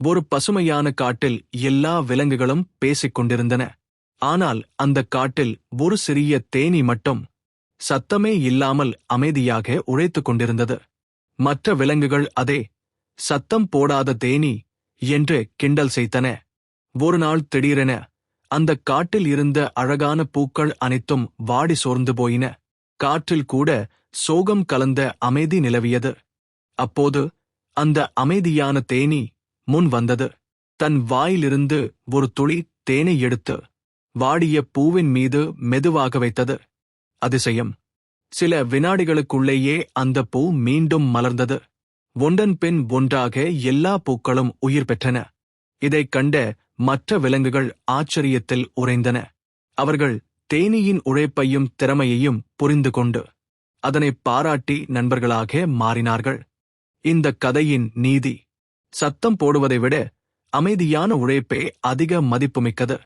ஒரு பசுமையான காட்டில் எல்லா விலங்குகளும் பேசிக் கொண்டிருந்தன ஆனால் அந்த காட்டில் ஒரு சிறிய தேனீ மட்டும் சத்தமே இல்லாமல் அமைதியாக உழைத்துக் கொண்டிருந்தது மற்ற விலங்குகள் அதே சத்தம் போடாத தேனீ என்று கிண்டல் செய்தன. ஒரு நாள் திடீரென அந்த காட்டில் இருந்த அழகான பூக்கள் அனைத்தும் வாடி சோர்ந்து போயின. காற்றில் கூட சோகம் கலந்த அமைதி நிலவியது. அப்போது அந்த அமைதியான தேனீ முன் வந்தது. தன் வாயிலிருந்து ஒரு துளி தேனை எடுத்து வாடிய பூவின் மீது மெதுவாக வைத்தது. அதிசயம். சில வினாடிகளுக்குள்ளேயே அந்த பூ மீண்டும் மலர்ந்தது. ஒன்றன் பின் ஒன்றாக எல்லா பூக்களும் உயிர் பெற்றன. இதைக் கண்ட மற்ற விலங்குகள் ஆச்சரியத்தில் உறைந்தன. அவர்கள் தேனீயின் உழைப்பையும் திறமையையும் புரிந்து கொண்டு அதனை பாராட்டி நண்பர்களாக மாறினார்கள். இந்த கதையின் நீதி. சத்தம் போடுவதை விட அமைதியான உழைப்பே அதிக மதிப்புமிக்கது.